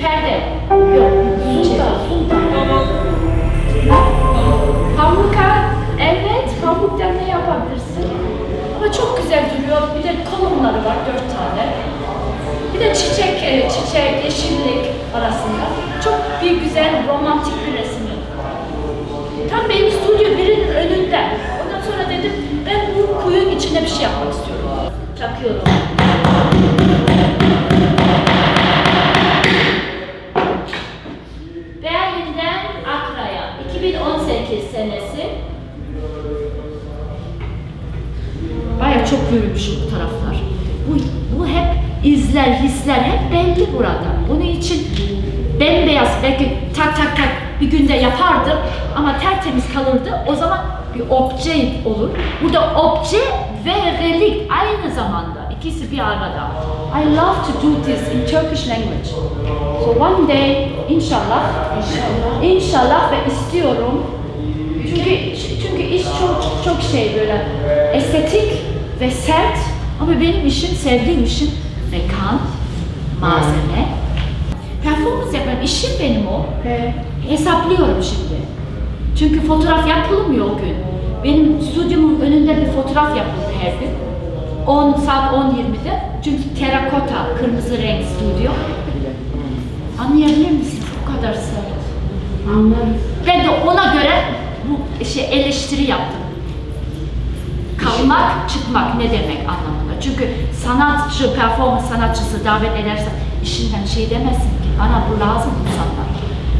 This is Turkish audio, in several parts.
Perde. Yok. Sunta. Sunta. Pamuka. Evet. Pamuktan ne yapabilirsin? Ama çok güzel duruyor. Bir de kolonları var dört tane. Bir de çiçek, e, çiçek, yeşillik arasında. Çok bir güzel romantik bir resim. Tam benim stüdyo birinin önünde. Ondan sonra dedim ben bu kuyunun içinde bir şey yapmak istiyorum. Takıyorum. 2018 senesi. Baya çok yürümüşüm bu taraflar. Bu, bu hep izler, hisler hep belli burada. Bunun için bembeyaz belki tak tak tak bir günde yapardım ama tertemiz kalırdı. O zaman bir obje olur. Burada obje ve relik aynı zamanda. İkisi bir arada. I love to do this in Turkish language. So one day inşallah inşallah, inşallah ve istiyorum çünkü çünkü iş çok çok şey böyle estetik ve sert ama benim işim sevdiğim işim mekan, malzeme. Performans yapan işim benim o. Hesaplıyorum şimdi. Çünkü fotoğraf yapılmıyor o gün. Benim stüdyomun önünde bir fotoğraf yapıldı her gün. 10 saat 10.20'de. Çünkü terakota, kırmızı renk stüdyo. Anlayabilir misiniz? Bu kadar sert. Anlarız. Ben de ona göre bu şey eleştiri yaptım. Kalmak, çıkmak ne demek anlamında. Çünkü sanatçı, performans sanatçısı davet edersen işinden şey demezsin ki bana bu lazım insanlar.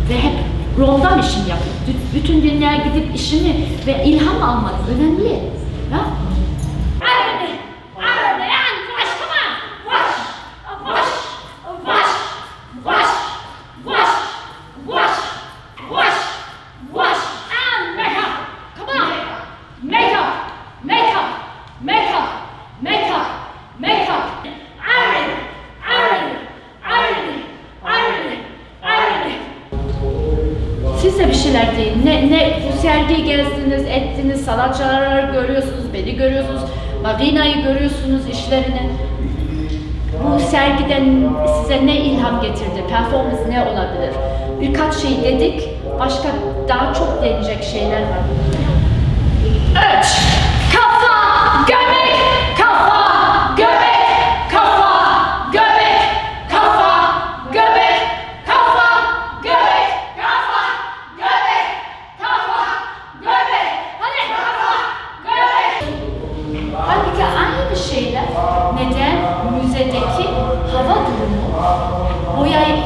Ve hep roldan işim yapıp bü- bütün dünyaya gidip işimi ve ilham almak önemli. Ya? De bir şeyler deyin. Ne, ne bu sergiyi gezdiniz, ettiniz, sanatçıları görüyorsunuz, beni görüyorsunuz, Marina'yı görüyorsunuz, işlerini. Bu sergiden size ne ilham getirdi? Performans ne olabilir? Birkaç şey dedik. Başka daha çok deneyecek şeyler var. Üç.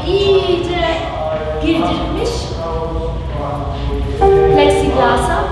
iyice girdirmiş. Plexiglas'a.